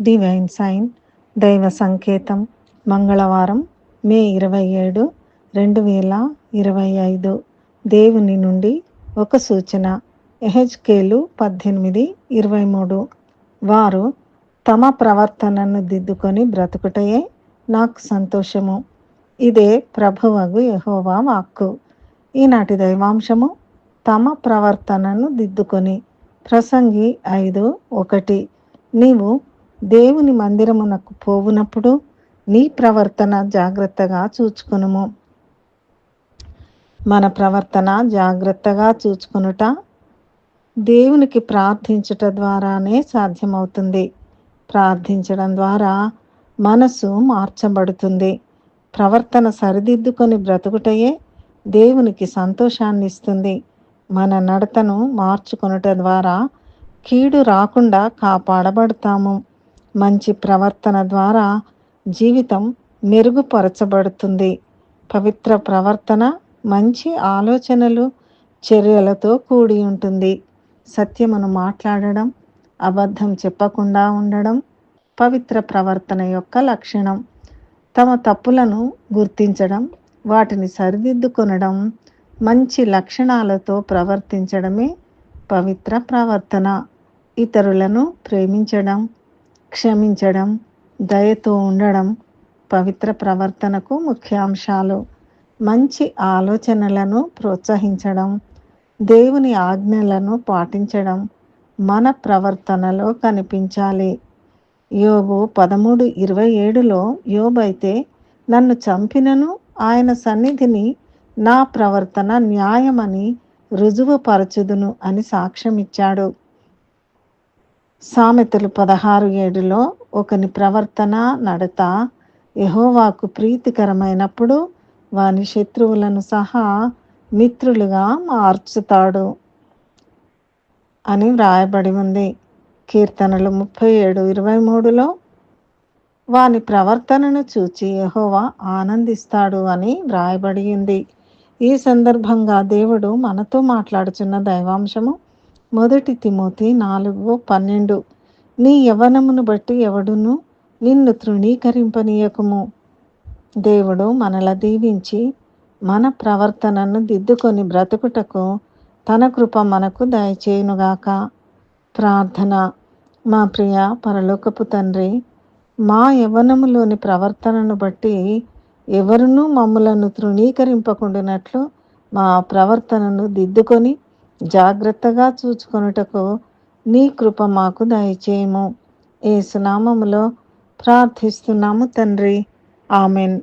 Divine sign దైవ సంకేతం మంగళవారం మే ఇరవై ఏడు రెండు వేల ఇరవై ఐదు. దేవుని నుండి ఒక సూచన. ఎహెచ్కేలు పద్దెనిమిది ఇరవై మూడు. వారు తమ ప్రవర్తనను దిద్దుకొని బ్రతుకుటయే నాకు సంతోషము. ఇదే ప్రభువగు యహోవా వాక్కు. ఈనాటి దైవాంశము తమ ప్రవర్తనను దిద్దుకొని. ప్రసంగి ఐదు ఒకటి. నీవు దేవుని మందిరమునకు పోవునప్పుడు నీ ప్రవర్తన జాగ్రత్తగా చూచుకునుము. మన ప్రవర్తన జాగ్రత్తగా చూచుకునుట దేవునికి ప్రార్థించుట ద్వారానే సాధ్యమవుతుంది. ప్రార్థించడం ద్వారా మనసు మార్చబడుతుంది. ప్రవర్తన సరిదిద్దుకొని బ్రతుకుటయే దేవునికి సంతోషాన్ని ఇస్తుంది మన నడతను మార్చుకొనుట ద్వారా కీడు రాకుండా కాపాడబడతాము. మంచి ప్రవర్తన ద్వారా జీవితం మెరుగుపరచబడుతుంది. పవిత్ర ప్రవర్తన మంచి ఆలోచనలు చర్యలతో కూడి ఉంటుంది. సత్యమును మాట్లాడడం అబద్ధం చెప్పకుండా ఉండడం పవిత్ర ప్రవర్తన యొక్క లక్షణం. తమ తప్పులను గుర్తించడం వాటిని సరిదిద్దుకొనడం మంచి లక్షణాలతో ప్రవర్తించడమే పవిత్ర ప్రవర్తన. ఇతరులను ప్రేమించడం క్షమించడం దయతో ఉండడం పవిత్ర ప్రవర్తనకు ముఖ్యాంశాలు. మంచి ఆలోచనలను ప్రోత్సహించడం దేవుని ఆజ్ఞలను పాటించడం మన ప్రవర్తనలో కనిపించాలి. యోగు పదమూడు ఇరవై ఏడులో యోబైతే నన్ను చంపినను ఆయన సన్నిధిని నా ప్రవర్తన న్యాయమని రుజువుపరచుదును అని సాక్ష్యమిచ్చాడు. సామెతలు పదహారు ఏడులో ఒకని ప్రవర్తన నడత యహోవాకు ప్రీతికరమైనప్పుడు వాని శత్రువులను సహా మిత్రులుగా మార్చుతాడు అని వ్రాయబడి ఉంది. కీర్తనలు ముప్పై ఏడు ఇరవై మూడులో వాని ప్రవర్తనను చూచి యహోవా ఆనందిస్తాడు అని వ్రాయబడి ఉంది. ఈ సందర్భంగా దేవుడు మనతో మాట్లాడుచున్న దైవాంశము మొదటి తిమోతి నాలుగు పన్నెండు. నీ యవనమును బట్టి ఎవడును నిన్ను తృణీకరింపనీయకము. దేవుడు మనల దీవించి మన ప్రవర్తనను దిద్దుకొని బ్రతుకుటకు తన కృప మనకు దయచేయునుగాక. ప్రార్థన. మా ప్రియ పరలోకపు తండ్రి మా యవనములోని ప్రవర్తనను బట్టి ఎవరునూ మమ్ములను తృణీకరింపకుండానట్లు మా ప్రవర్తనను దిద్దుకొని జాగ్రత్తగా చూచుకొనుటకు నీ కృప మాకు దయచేయము. ఏ సునామములో ప్రార్థిస్తున్నాము తండ్రి. ఆమెన్.